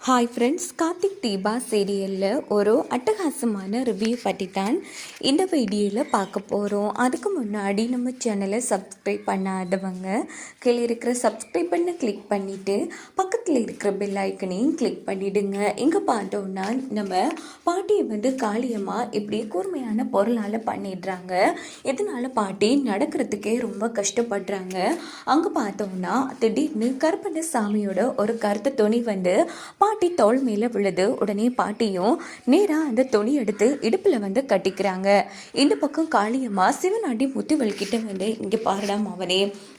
Hi friends Karthik Deepa சீரியலில் ஒரு அட்டகாசமான ரிவ்யூ பற்றி தான் இந்த வீடியோவில் பார்க்க போகிறோம் அதுக்கு முன்னாடி நம்ம சேனலை சப்ஸ்கிரைப் பண்ணாதவங்க கீழே இருக்கிற சப்ஸ்கிரைப் பண்ண கிளிக் பண்ணிவிட்டு பக்கத்தில் இருக்கிற பெல் ஐக்கனையும் கிளிக் பண்ணிவிடுங்க இங்கே பார்த்தோன்னா நம்ம பாட்டியை வந்து காலியமாக இப்படி கூர்மையான பொருளால் பண்ணிடுறாங்க. இதனால் பாட்டி நடக்கிறதுக்கே ரொம்ப கஷ்டப்படுறாங்க. அங்கே பார்த்தோம்னா திடீர்னு கருப்பண்ண சாமியோட ஒரு கருத்து துணி வந்து பாட்டி தோள் மேலே விழுது உடனே பாட்டியும் நேராக அந்த துணி எடுத்து இடுப்பில் வந்து கட்டிக்கிறாங்க. இந்த பக்கம் காளியம்மா சிவனாண்டி முத்துவல்கிட்ட வந்து இங்கே பாருடா அவனே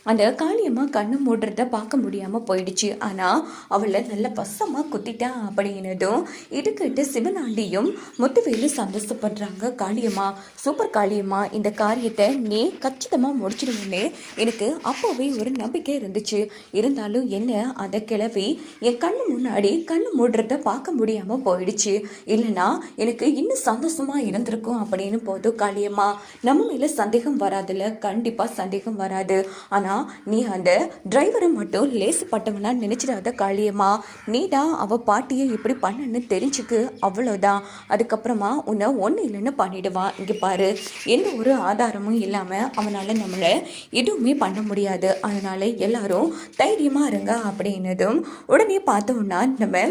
அந்த காளியம்மா கண்ணு மூடுறத பார்க்க முடியாமல் போயிடுச்சு. ஆனால் அவளை நல்ல பசமாக குத்திட்டா அப்படின்னதும் இதுக்கிட்ட சிவனாண்டியும் முத்துவேலு சந்தோஷப்படுறாங்க. காளியம்மா சூப்பர் காளியம்மா இந்த காரியத்தை நீ கச்சிதமாக முடிச்சிடுவோன்னு எனக்கு அப்போவே ஒரு நம்பிக்கை இருந்துச்சு. இருந்தாலும் என்ன அதை கிளவி என் கண்ணு முன்னாடி கண்ணு மூடுறத பார்க்க முடியாமல் போயிடுச்சு. இல்லைனா எனக்கு இன்னும் சந்தோஷமாக இருந்திருக்கும் அப்படின்னு போதும் காளியம்மா நம்ம மேலே சந்தேகம் வராதுல்ல கண்டிப்பாக சந்தேகம் வராது. ஆனால் நீ அந்த டிரைவரை மட்டும் லேசுப்பட்டவனா நினச்சிடாத காளியம்மா. நீ தான் அவள் பாட்டியை இப்படி பண்ணன்னு தெரிஞ்சுக்கு அவ்வளோதான் அதுக்கப்புறமா உன்னை ஒன்று இல்லைன்னு பண்ணிடுவான் இங்கே பாரு எந்த ஒரு ஆதாரமும் இல்லாமல் அவனால் நம்மளை எதுவுமே பண்ண முடியாது. அதனால் எல்லாரும் தைரியமாக இருங்க அப்படின்னதும் உடனே பார்த்தோம்னா நம்ம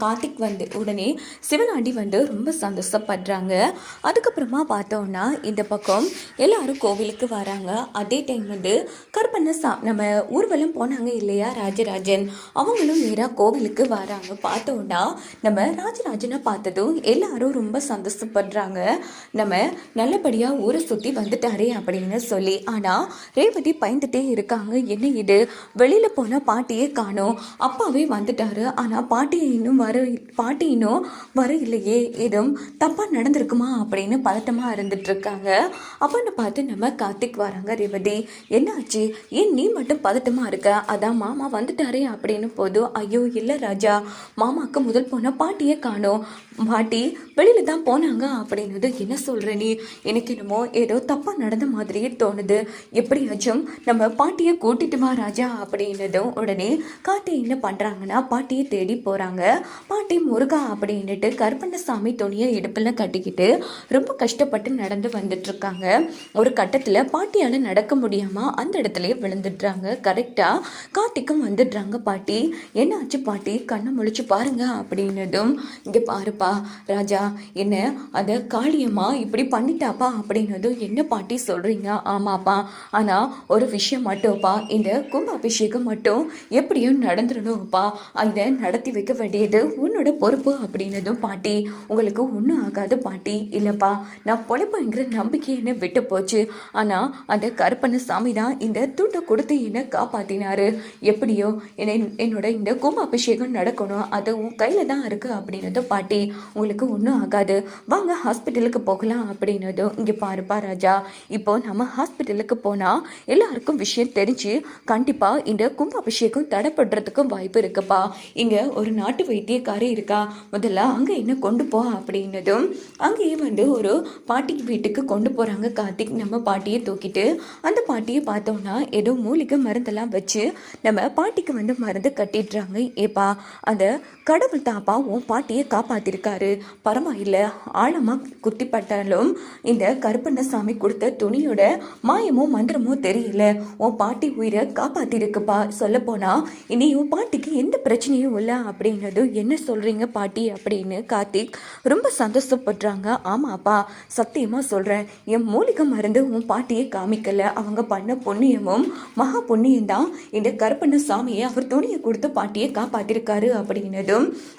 கார்த்திக் வந்து உடனே சிவனாண்டி வந்து ரொம்ப சந்தோஷப்படுறாங்க. அதுக்கப்புறமா பார்த்தோம்னா இந்த பக்கம் எல்லாரும் கோவிலுக்கு வராங்க. அதே டைம் வந்து கருப்பண்ண சா நம்ம ஊர்வலம் போனாங்க இல்லையா ராஜராஜன். அவங்களும் நேராக கோவிலுக்கு வராங்க. பார்த்தோம்னா நம்ம ராஜராஜனை பார்த்ததும் எல்லாரும் ரொம்ப சந்தோஷப்படுறாங்க. நம்ம நல்லபடியாக ஊரை சுற்றி வந்துட்டாரே அப்படின்னு சொல்லி. ஆனால் ரேவதி பயந்துட்டே இருக்காங்க. என்ன இது? வெளியில் போன பாட்டியே காணும். அப்பாவே வந்துட்டாரு. ஆனால் பாட்டியை இன்னும் வர பாட்டி இன்னும் வர இல்லையே எதுவும் தப்பாக நடந்திருக்குமா அப்படின்னு பதட்டமாக இருந்துட்டுருக்காங்க இருக்காங்க பார்த்து நம்ம கார்த்திக் வராங்க ரேவதி. என்னாச்சு ஏன் நீ மட்டும் பதட்டமாக இருக்க? அதான் மாமா வந்துட்டாரே அப்படின்னு போதும் ஐயோ இல்லை ராஜா. மாமாவுக்கு முதல் போன பாட்டியே காணோம். பாட்டி வெளியில் தான் போனாங்க அப்படின்னது என்ன சொல்கிற நீ? எனக்கு என்னமோ ஏதோ தப்பாக நடந்த மாதிரியே தோணுது. எப்படியாச்சும் நம்ம பாட்டியை கூட்டிட்டு வா ராஜா அப்படின்னதும் உடனே காட்டி என்ன பண்ணுறாங்கன்னா பாட்டியை தேடி போகிறாங்க பாட்டி முருகா அப்படின்னுட்டு கருப்பண்ணசாமி துணியை இடுப்பில் கட்டிக்கிட்டு ரொம்ப கஷ்டப்பட்டு நடந்து வந்துட்டு இருக்காங்க ஒரு கட்டத்தில் பாட்டியால் நடக்க முடியாமல் அந்த இடத்துலயே விழுந்துடுறாங்க. கரெக்டாக கார்த்திக்கும் வந்துடுறாங்க பாட்டி. என்னாச்சு பாட்டி? கண்ணை முழிச்சு பாருங்க அப்படின்னதும் இங்கே பாருப்பா ராஜா என்ன அதை காளியம்மா இப்படி பண்ணிட்டாப்பா அப்படின்னதும் என்ன பாட்டி சொல்கிறீங்க ஆமாப்பா. ஆனால் ஒரு விஷயம் மட்டும்ப்பா. இந்த கும்பாபிஷேகம் மட்டும் எப்படியும் நடந்துடணும்ப்பா. அந்த நடத்தி வைக்க வேண்டியது உன்னோட பொறுப்பு அப்படின்னதும் பாட்டி உங்களுக்கு ஒன்றும் ஆகாது பாட்டி. இல்லைப்பா நான் பொழைப்பேங்கிற நம்பிக்கை என்ன விட்டு போச்சு. ஆனால் அந்த கருப்பண்ண சாமி தான் இந்த துண்டை கொடுத்து என்னை காப்பாற்றினாரு எப்படியோ என்னை என்னோட இந்த கும்பாபிஷேகம் நடக்கணும். அது உன் கையில் தான் இருக்குது அப்படின்னதும் பாட்டி உங்களுக்கு ஒன்றும் ஆகாது. வாங்க ஹாஸ்பிட்டலுக்கு போகலாம் அப்படின்னதும் இங்கே பாருப்பா ராஜா. இப்போ நம்ம ஹாஸ்பிட்டலுக்கு போனால் எல்லாருக்கும் விஷயம் தெரிஞ்சு கண்டிப்பாக இந்த கும்பாபிஷேகம் தடைப்படுறதுக்கும் வாய்ப்பு இருக்குப்பா. இங்கே ஒரு நாட்டு வைத்தியக்காரி இருக்கா? முதல்ல அங்கே என்ன கொண்டு போ அப்படின்னதும் அங்கேயே வந்து ஒரு பாட்டிக்கு வீட்டுக்கு கொண்டு போகிறாங்க கார்த்திக். நம்ம பாட்டியை தூக்கிட்டு அந்த பாட்டியை பார்த்தோம்னா ஏதோ மூலிகை மருந்தெல்லாம் வச்சு நம்ம பாட்டிக்கு வந்து மருந்து கட்டிடுறாங்க. ஏப்பா அந்த கடவுள் தாப்பா உன் பாட்டியை காப்பாத்திருக்காரு. பரவாயில்ல ஆழமாக குத்திப்பட்டாலும் இந்த கருப்பண்ணசாமி கொடுத்த துணியோட மாயமோ மந்திரமோ தெரியல. உன் பாட்டி உயிரை காப்பாத்திருக்குப்பா. சொல்லப்போனா இனி உன் பாட்டிக்கு எந்த பிரச்சனையும் இல்லை அப்படின்னதும் என்ன சொல்றீங்க பாட்டி அப்படின்னு கார்த்திக் ரொம்ப சந்தோஷப்படுறாங்க. ஆமாப்பா சத்தியமா சொல்றேன். என் மூலிகை மருந்து உன் பாட்டியை காமிக்கல. அவங்க பண்ண புண்ணியமும் மகா புண்ணியம் தான் இந்த கருப்பண்ண சாமியை அவர் துணியை கொடுத்து பாட்டியை காப்பாத்திருக்காரு அப்படின்னதும்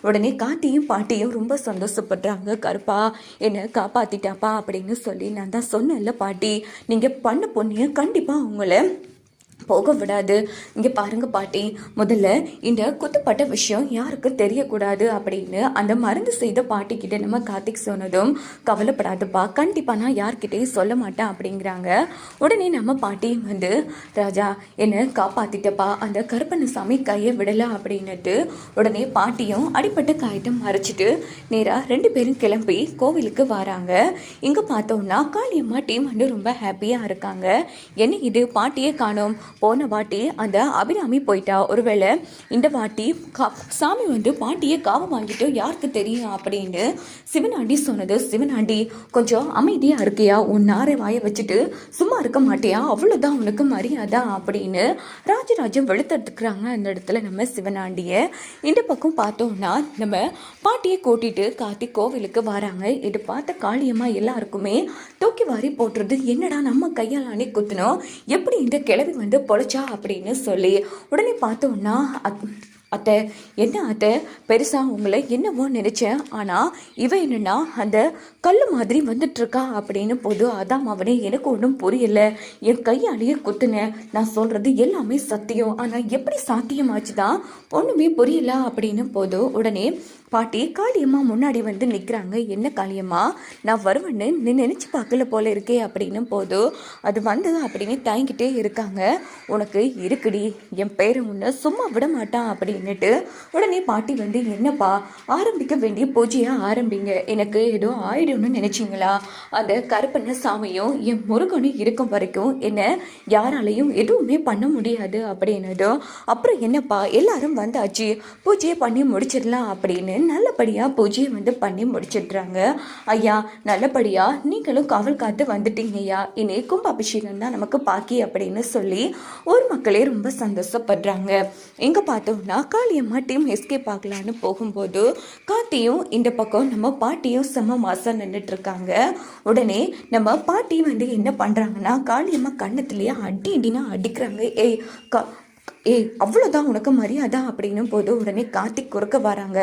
உடனே காட்டியும் பாட்டியும் ரொம்ப சந்தோஷப்படுறாங்க. கருப்பா என்னை காப்பாத்திட்டாப்பா அப்படின்னு சொல்லி நான் தான் சொன்னேன்ல பாட்டி. நீங்க பண்ண புண்ணியம் கண்டிப்பா உங்களை போக விடாது. இங்கே பாருங்க பாட்டி முதல்ல இந்த குத்துப்பட்ட விஷயம் யாருக்கு தெரியக்கூடாது அப்படின்னு அந்த மருந்து செய்த பாட்டிக்கிட்ட நம்ம கார்த்திக் சொன்னதும் கவலைப்படாதுப்பா கண்டிப்பாக நான் யார்கிட்டையும் சொல்ல மாட்டேன் அப்படிங்கிறாங்க. உடனே நம்ம பாட்டி வந்து ராஜா என்னை காப்பாத்திட்டப்பா அந்த கருப்பண்ணசாமி கையை விடலை அப்படின்னுட்டு உடனே பாட்டியும் அடிப்பட்ட காயத்தை மறைச்சிட்டு நேராக ரெண்டு பேரும் கிளம்பி கோவிலுக்கு வராங்க. இங்கே பார்த்தோம்னா காளியம்மா டீம் வந்து ரொம்ப ஹாப்பியாக இருக்காங்க. என்ன இது? பாட்டியே காணோம். போன வாட்டி அந்த அபிராமி போயிட்டா. ஒருவேளை இந்த வாட்டி கா சாமி வந்து பாட்டியை காவை வாங்கிட்டோ யாருக்கு தெரியும் அப்படின்னு சிவனாண்டி சொன்னது. சிவனாண்டி கொஞ்சம் அமைதியாக இருக்கியா? உன் நாரை வாய வச்சுட்டு சும்மா இருக்க மாட்டியா? அவ்வளோதான் உனக்கு மரியாதை? அப்படின்னு ராஜராஜன் வெளுத்தெடுத்துக்கிறாங்க அந்த இடத்துல நம்ம சிவனாண்டியை. இந்த பக்கம் பார்த்தோம்னா நம்ம பாட்டியை கூட்டிட்டு காத்தி கோவிலுக்கு வராங்க. இது பார்த்த காளியம்மா எல்லாருக்குமே தூக்கி வாரி போட்டுறது என்னடா நம்ம கையால் அணி குத்துனோம்? எப்படி இந்த கிழவி வந்து பொழைச்சா அப்படின்னு சொல்லி உடனே பார்த்தோன்னா அத்- அத்தை என்ன அத்தை? பெருசாக உங்களை என்னவோ நினச்சேன். ஆனால் இவன் என்னென்னா அந்த கல் மாதிரி வந்துட்டுருக்கா அப்படின்னு போது அதான் அவனே எனக்கு ஒன்றும் புரியல. என் கையாலேயே குத்துனேன். நான் சொல்கிறது எல்லாமே சத்தியம். ஆனால் எப்படி சாத்தியமாச்சு தான் ஒன்றுமே புரியல அப்படின்னு போது உடனே பாட்டி காளியம்மா முன்னாடி வந்து நிற்கிறாங்க என்ன காளியம்மா? நான் வருவேன்னு நீ நினச்சி பார்க்கல போல இருக்கே அப்படின்னு போது அது வந்து அப்படின்னு தயங்கிட்டே இருக்காங்க. உனக்கு இருக்குடி. என் பேரை உன்னை சும்மா விட மாட்டான் அப்படின்னுட்டு உடனே பாட்டி வந்து என்னப்பா ஆரம்பிக்க வேண்டிய பூஜையை ஆரம்பிங்க. எனக்கு ஏதோ ஆயிடும்னு நினச்சிங்களா? அந்த கருப்பண்ண சாமியும் என் முருகனும் இருக்கும் வரைக்கும் என்ன யாராலையும் எதுவுமே பண்ண முடியாது அப்படின்னதும் அப்புறம் என்னப்பா எல்லாரும் வந்தாச்சு. பூஜையை பண்ணி முடிச்சிடலாம் அப்படின்னு நல்லபடியாக பூஜையை வந்து பண்ணி முடிச்சிடுறாங்க. ஐயா நல்லபடியாக நீங்களும் காவல் காத்து வந்துட்டீங்கய்யா. இனி கும்பாபிஷேகம் தான் நமக்கு பாக்கி அப்படின்னு சொல்லி ஊர் மக்களே ரொம்ப சந்தோஷப்படுறாங்க. எங்கே பார்த்தோம்னா காளியம்மா டீம் எஸ்கேப் ஆகலான்னு போகும்போது காத்தியும் இந்த பக்கம் நம்ம பாட்டியும் செம்ம மாசம் நின்றுட்டு இருக்காங்க உடனே நம்ம பாட்டி வந்து என்ன பண்ணுறாங்கன்னா காளியம்மா கண்ணத்துலேயே அடி அடினா அடிக்கிறாங்க. ஏய் கா ஏ அவ்வளோதான் உனக்கு மரியாதை? அப்படின்னும் போது உடனே கார்த்திக் குறுக்க வராங்க.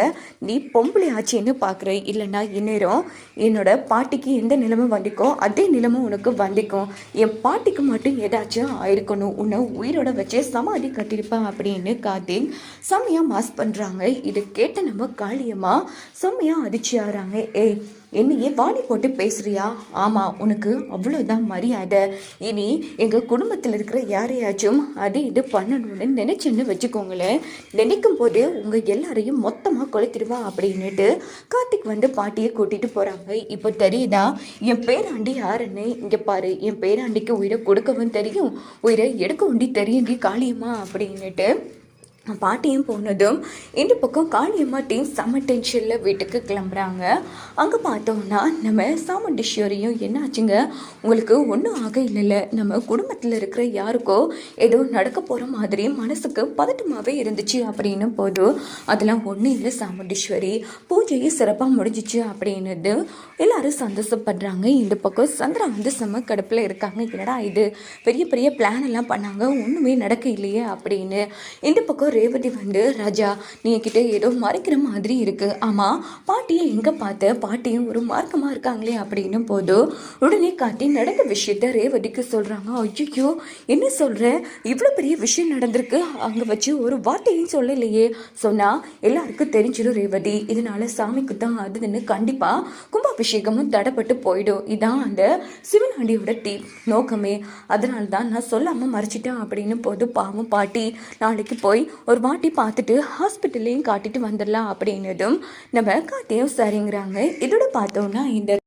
நீ பொம்பளை ஆச்சின்னு பார்க்குற இல்லைன்னா இந்நேரம் என்னோட பாட்டிக்கு எந்த நிலைமை வந்திக்கோ அதே நிலைமை உனக்கு வந்திக்கும் என் பாட்டிக்கு மட்டும் ஏதாச்சும் ஆயிருக்கணும். உன்னை உயிரோட வச்சு சமாதி கட்டியிருப்பேன் அப்படின்னு கார்த்திக் செம்மையாக மாஸ் பண்ணுறாங்க இது கேட்ட நம்ம காளியமாக செம்மையாக அதிர்ச்சி ஆகிறாங்க ஏய் என்னையே வாடி போட்டு பேசுறியா? ஆமா உனக்கு அவ்வளோதான் மரியாதை. இனி எங்க குடும்பத்தில் இருக்கிற யாரையாச்சும் அது இது பண்ணணும்னு நினைச்சுன்னு வச்சுக்கோங்களேன். நினைக்கும் போதே உங்க எல்லாரையும் மொத்தமா கொளுத்திடுவா அப்படின்னுட்டு கார்த்திக் வந்து பாட்டியை கூட்டிட்டு போறாங்க. இப்போ தெரியுதா? என் பேராண்டி யாருன்னு? இங்க பாரு என் பேராண்டிக்கு உயிரை கொடுக்கவும் தெரியும் உயிரை எடுக்கவும் தெரியுங்க காளியம்மா அப்படின்னுட்டு பாட்டியும் போனதும் இந்த பக்கம் காளியம்மா டீம் செம்ம டென்ஷனில் வீட்டுக்கு கிளம்புறாங்க. அங்கே பார்த்தோம்னா நம்ம சாமுண்டீஸ்வரியும் என்னாச்சுங்க? உங்களுக்கு ஒன்றும் ஆக இல்லைல்ல. நம்ம குடும்பத்தில் இருக்கிற யாருக்கோ ஏதோ நடக்க போகிற மாதிரி மனசுக்கு பதட்டமாகவே இருந்துச்சு அப்படின்னு போது அதெல்லாம் ஒன்றும் இல்லை சாமுண்டீஸ்வரி. பூஜையை சிறப்பாக முடிஞ்சிச்சு அப்படின்னது. எல்லாரும் சந்தோஷப்படுறாங்க. இந்த பக்கம் சந்திரா வந்து செம்ம கடுப்பில் இருக்காங்க. என்னடா இது? பெரிய பெரிய பிளான் எல்லாம் பண்ணாங்க. ஒன்றுமே நடக்க இல்லையே அப்படின்னு. இந்த பக்கம் ரேவதி வந்து ராஜா நீ கிட்ட ஏதோ மறைக்கிற மாதிரி இருக்கு. ஆமாம் பாட்டியை எங்கே பார்த்த? பாட்டியும் ஒரு மார்க்கமாக இருக்காங்களே அப்படின்னும் போது உடனே காட்டி நடந்த விஷயத்த ரேவதிக்கு சொல்கிறாங்க ஐயோ என்ன சொல்கிற இவ்வளோ பெரிய விஷயம் நடந்திருக்கு. அங்கே வச்சு ஒரு வார்த்தையும் சொல்லலையே. சொன்னால் எல்லாருக்கும் தெரிஞ்சிடும் ரேவதி. இதனால சாமிக்கு தான் அதுன்னு கண்டிப்பாக கும்பாபிஷேகமும் தடைப்பட்டு போயிடும். இதான் அந்த சிவனாண்டியோட டீ நோக்கமே. அதனால தான் நான் சொல்லாமல் மறைச்சிட்டேன் அப்படின்னு போது பாவம் பாட்டி நாளைக்கு போய் ஒரு வாட்டி பார்த்துட்டு ஹாஸ்பிட்டல்லையும் காட்டிட்டு வந்துடலாம் அப்படின்னதும் நம்ம கார்த்தியும் சரிங்கிறாங்க. இதோட பார்த்தோம்னா இந்த